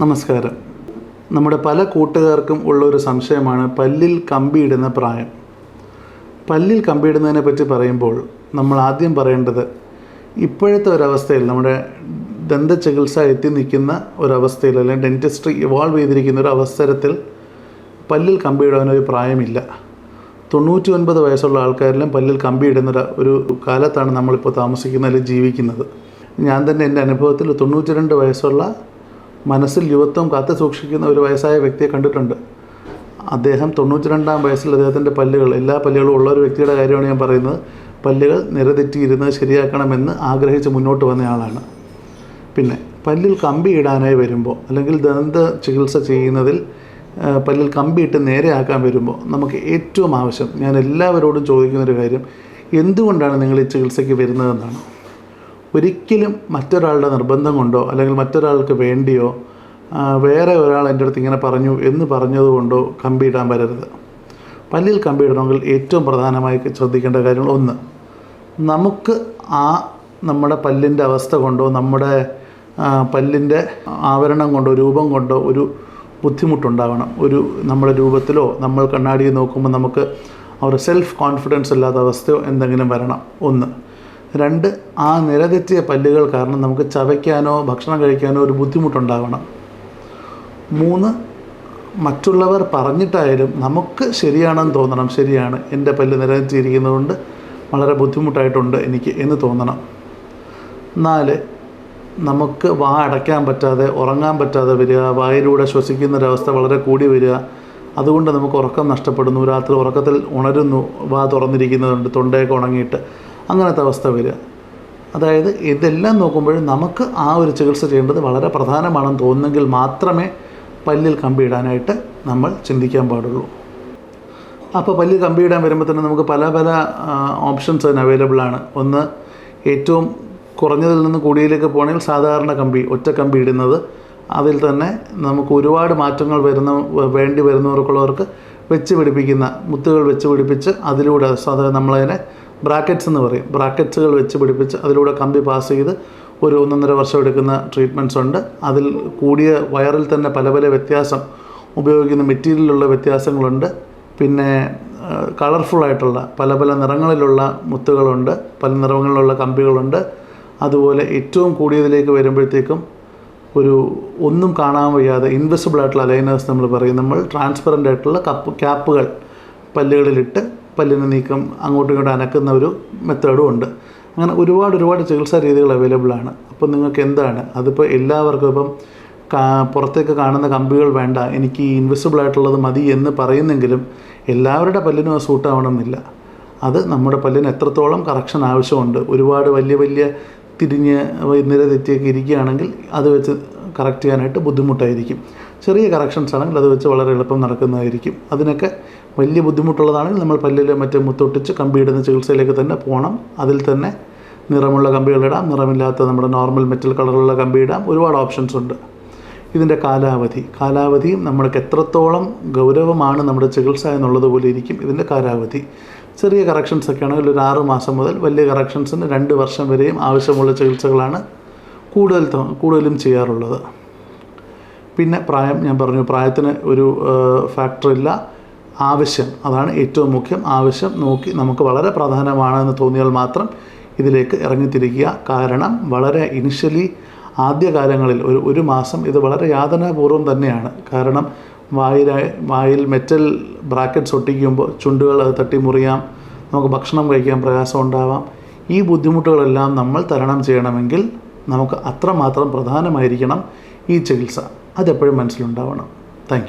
നമസ്കാരം. നമ്മുടെ പല കൂട്ടുകാർക്കും ഉള്ളൊരു സംശയമാണ് പല്ലിൽ കമ്പിയിടുന്ന പ്രായം. പല്ലിൽ കമ്പിയിടുന്നതിനെ പറ്റി പറയുമ്പോൾ നമ്മൾ ആദ്യം പറയേണ്ടത് ഇപ്പോഴത്തെ ഒരവസ്ഥയിൽ നമ്മുടെ ദന്ത ചികിത്സ എത്തി നിൽക്കുന്ന ഒരവസ്ഥയിൽ അല്ലെങ്കിൽ ഡെന്റിസ്ട്രി ഇവോൾവ് ചെയ്തിരിക്കുന്ന ഒരു അവസരത്തിൽ പല്ലിൽ കമ്പിയിടാനൊരു പ്രായമില്ല. തൊണ്ണൂറ്റി ഒൻപത് വയസ്സുള്ള ആൾക്കാരിലും പല്ലിൽ കമ്പിയിടുന്ന ഒരു- ഒരു കാലത്താണ് നമ്മളിപ്പോൾ താമസിക്കുന്നത് അല്ലെങ്കിൽ ജീവിക്കുന്നത്. ഞാൻ തന്നെ എന്റെ അനുഭവത്തിൽ തൊണ്ണൂറ്റി രണ്ട് വയസ്സുള്ള മനസ്സിൽ യുവത്വം കാത്തു സൂക്ഷിക്കുന്ന ഒരു വയസ്സായ വ്യക്തിയെ കണ്ടിട്ടുണ്ട്. അദ്ദേഹം തൊണ്ണൂറ്റി രണ്ടാം വയസ്സിൽ അദ്ദേഹത്തിന്റെ പല്ലുകൾ എല്ലാ പല്ലുകളും ഉള്ള ഒരു വ്യക്തിയുടെ കാര്യമാണ് ഞാൻ പറയുന്നത്. പല്ലുകൾ നിരതെറ്റിയിരുന്നത് ശരിയാക്കണമെന്ന് ആഗ്രഹിച്ച് മുന്നോട്ട് വന്നയാളാണ് പിന്നെ പല്ലിൽ കമ്പി ഇടാനായി വരുമ്പോൾ അല്ലെങ്കിൽ ദന്ത ചികിത്സ ചെയ്യുന്നതിൽ പല്ലിൽ കമ്പിയിട്ട് നേരെയാക്കാൻ വരുമ്പോൾ നമുക്ക് ഏറ്റവും ആവശ്യം ഞാൻ എല്ലാവരോടും ചോദിക്കുന്നൊരു കാര്യം എന്തുകൊണ്ടാണ് നിങ്ങൾ ഈ ചികിത്സയ്ക്ക് വരുന്നതെന്നാണ്. ഒരിക്കലും മറ്റൊരാളുടെ നിർബന്ധം കൊണ്ടോ അല്ലെങ്കിൽ മറ്റൊരാൾക്ക് വേണ്ടിയോ വേറെ ഒരാൾ എന്റെ അടുത്ത് ഇങ്ങനെ പറഞ്ഞു എന്ന് പറഞ്ഞതുകൊണ്ടോ കമ്പിയിടാൻ വരരുത്. പല്ലിൽ കമ്പിയിടണമെങ്കിൽ ഏറ്റവും പ്രധാനമായി ശ്രദ്ധിക്കേണ്ട കാര്യങ്ങൾ ഒന്ന് നമുക്ക് ആ നമ്മുടെ പല്ലിന്റെ അവസ്ഥ കൊണ്ടോ നമ്മുടെ പല്ലിന്റെ ആവരണം കൊണ്ടോ രൂപം കൊണ്ടോ ഒരു ബുദ്ധിമുട്ടുണ്ടാവണം. ഒരു നമ്മുടെ രൂപത്തിലോ നമ്മൾ കണ്ണാടിയിൽ നോക്കുമ്പോൾ നമുക്ക് ഒരു സെൽഫ് കോൺഫിഡൻസ് ഇല്ലാത്ത അവസ്ഥയോ എന്തെങ്കിലും വരണം. ഒന്ന് രണ്ട് ആ നിരതെറ്റിയ പല്ലുകൾ കാരണം നമുക്ക് ചവയ്ക്കാനോ ഭക്ഷണം കഴിക്കാനോ ഒരു ബുദ്ധിമുട്ടുണ്ടാവണം. മൂന്ന് മറ്റുള്ളവർ പറഞ്ഞിട്ടായാലും നമുക്ക് ശരിയാണെന്ന് തോന്നണം. ശരിയാണ് എന്റെ പല്ല് നിരത്തിയിരിക്കുന്നതുകൊണ്ട് വളരെ ബുദ്ധിമുട്ടായിട്ടുണ്ട് എനിക്ക് എന്ന് തോന്നണം. നാല് നമുക്ക് വാ അടയ്ക്കാൻ പറ്റാതെ ഉറങ്ങാൻ പറ്റാതെ വരിക വായിലൂടെ ശ്വസിക്കുന്ന ശ്വസിക്കുന്നൊരവസ്ഥ വളരെ കൂടി വരിക അതുകൊണ്ട് നമുക്ക് ഉറക്കം നഷ്ടപ്പെടുന്നു രാത്രി ഉറക്കത്തിൽ ഉണരുന്നു വാ തുറന്നിരിക്കുന്നതുണ്ട് തൊണ്ടയൊക്കെ ഉണങ്ങിയിട്ട്. അങ്ങനത്തെ അവസ്ഥ വരിക. അതായത് ഇതെല്ലാം നോക്കുമ്പോൾ നമുക്ക് ആ ഒരു ചികിത്സ ചെയ്യേണ്ടത് വളരെ പ്രധാനമാണെന്ന് തോന്നുന്നെങ്കിൽ മാത്രമേ പല്ലിൽ കമ്പിയിടാനായിട്ട് നമ്മൾ ചിന്തിക്കാൻ പാടുള്ളൂ. അപ്പോൾ പല്ലിൽ കമ്പിയിടാൻ വരുമ്പോൾ തന്നെ നമുക്ക് പല പല ഓപ്ഷൻസ് അതിന് അവൈലബിൾ ആണ്. ഒന്ന് ഏറ്റവും കുറഞ്ഞതിൽ നിന്ന് കൂടിയിലേക്ക് പോകണമെങ്കിൽ സാധാരണ കമ്പി ഒറ്റ കമ്പി ഇടുന്നത്. അതിൽ തന്നെ നമുക്ക് ഒരുപാട് മാറ്റങ്ങൾ വരുന്ന വേണ്ടി വരുന്നവർക്കുള്ളവർക്ക് വെച്ച് പിടിപ്പിക്കുന്ന മുത്തുകൾ വെച്ച് പിടിപ്പിച്ച് അതിലൂടെ സാധാരണ നമ്മളതിനെ ബ്രാക്കറ്റ്സ് എന്ന് പറയും. ബ്രാക്കറ്റ്സുകൾ വെച്ച് പിടിപ്പിച്ച് അതിലൂടെ കമ്പി പാസ് ചെയ്ത് ഒരു ഒന്നൊന്നര വർഷം എടുക്കുന്ന ട്രീറ്റ്മെന്റ്സ് ഉണ്ട്. അതിൽ കൂടിയ വയറിൽ തന്നെ പല പല വ്യത്യാസം ഉപയോഗിക്കുന്ന മെറ്റീരിയലിലുള്ള വ്യത്യാസങ്ങളുണ്ട്. പിന്നെ കളർഫുൾ ആയിട്ടുള്ള പല പല നിറങ്ങളിലുള്ള മുത്തുകളുണ്ട്. പല നിറങ്ങളിലുള്ള കമ്പികളുണ്ട്. അതുപോലെ ഏറ്റവും കൂടിയതിലേക്ക് വരുമ്പോഴത്തേക്കും ഒരു ഒന്നും കാണാൻ വയ്യാതെ ഇൻവിസിബിൾ ആയിട്ടുള്ള അലൈനേഴ്സ് നമ്മൾ പറയും. നമ്മൾ ട്രാൻസ്പെറന്റ് ആയിട്ടുള്ള കപ്പ് ക്യാപ്പുകൾ പല്ലുകളിലിട്ട് പല്ലിന് നീക്കം അങ്ങോട്ടും ഇങ്ങോട്ടും അനക്കുന്ന ഒരു മെത്തേഡും ഉണ്ട്. അങ്ങനെ ഒരുപാട് ഒരുപാട് ചികിത്സാ രീതികൾ അവൈലബിൾ ആണ്. അപ്പോൾ നിങ്ങൾക്ക് എന്താണ്? അതിപ്പോൾ എല്ലാവർക്കും ഇപ്പം പുറത്തേക്ക് കാണുന്ന കമ്പികൾ വേണ്ട. എനിക്ക് ഇൻവിസിബിൾ ആയിട്ടുള്ളത് മതി എന്ന് പറയുന്നെങ്കിലും എല്ലാവരുടെ പല്ലിനും അത് സൂട്ടാവണമെന്നില്ല അത് നമ്മുടെ പല്ലിന് എത്രത്തോളം കറക്ഷൻ ആവശ്യമുണ്ട്. ഒരുപാട് വലിയ വലിയ തിരിഞ്ഞ് നിര തെറ്റിയൊക്കെ ഇരിക്കുകയാണെങ്കിൽ അത് വെച്ച് കറക്റ്റ് ചെയ്യാനായിട്ട് ബുദ്ധിമുട്ടായിരിക്കും. ചെറിയ കറക്ഷൻസ് ആണെങ്കിൽ അത് വെച്ച് വളരെ എളുപ്പം നടക്കുന്നതായിരിക്കും. അതിനൊക്കെ വലിയ ബുദ്ധിമുട്ടുള്ളതാണെങ്കിൽ നമ്മൾ പല്ലിൽ മറ്റേ മുത്തൊട്ടിച്ച് കമ്പിയിടുന്ന ചികിത്സയിലേക്ക് തന്നെ പോകണം. അതിൽ തന്നെ നിറമുള്ള കമ്പികളിടാം നിറമില്ലാത്ത നമ്മുടെ നോർമൽ മെറ്റൽ കളറുള്ള കമ്പിയിടാം ഒരുപാട് ഓപ്ഷൻസ് ഉണ്ട്. ഇതിന്റെ കാലാവധി. കാലാവധിയും നമ്മൾക്ക് എത്രത്തോളം ഗൗരവമാണ് നമ്മുടെ ചികിത്സ എന്നുള്ളത് പോലെ ഇരിക്കും ഇതിന്റെ കാലാവധി. ചെറിയ കറക്ഷൻസ് ഒക്കെ ആണെങ്കിൽ ഒരു ആറ് മാസം മുതൽ വലിയ കറക്ഷൻസിന് രണ്ട് വർഷം വരെയും ആവശ്യമുള്ള ചികിത്സകളാണ് കൂടുതൽ കൂടുതലും ചെയ്യാറുള്ളത്. പിന്നെ പ്രായം ഞാൻ പറഞ്ഞു പ്രായത്തിന് ഒരു ഫാക്ടറില്ല ആവശ്യം അതാണ് ഏറ്റവും മുഖ്യം. ആവശ്യം നോക്കി നമുക്ക് വളരെ പ്രധാനമാണെന്ന് തോന്നിയാൽ മാത്രം ഇതിലേക്ക് ഇറങ്ങിത്തിരിക്കുക. കാരണം വളരെ ഇനിഷ്യലി ആദ്യകാലങ്ങളിൽ ഒരു ഒരു മാസം ഇത് വളരെ യാതനാപൂർവം തന്നെയാണ്. കാരണം വായിൽ വായിൽ മെറ്റൽ ബ്രാക്കറ്റ്സ് ഒട്ടിക്കുമ്പോൾ ചുണ്ടുകൾ അത് തട്ടി മുറിയാം നമുക്ക് ഭക്ഷണം കഴിക്കാൻ പ്രയാസം ഉണ്ടാവാം ഈ ബുദ്ധിമുട്ടുകളെല്ലാം നമ്മൾ തരണം ചെയ്യണമെങ്കിൽ നമുക്ക് അത്രമാത്രം പ്രധാനമായിരിക്കണം ഈ ചികിത്സ. അതെപ്പോഴും മനസ്സിലുണ്ടാവണം. താങ്ക്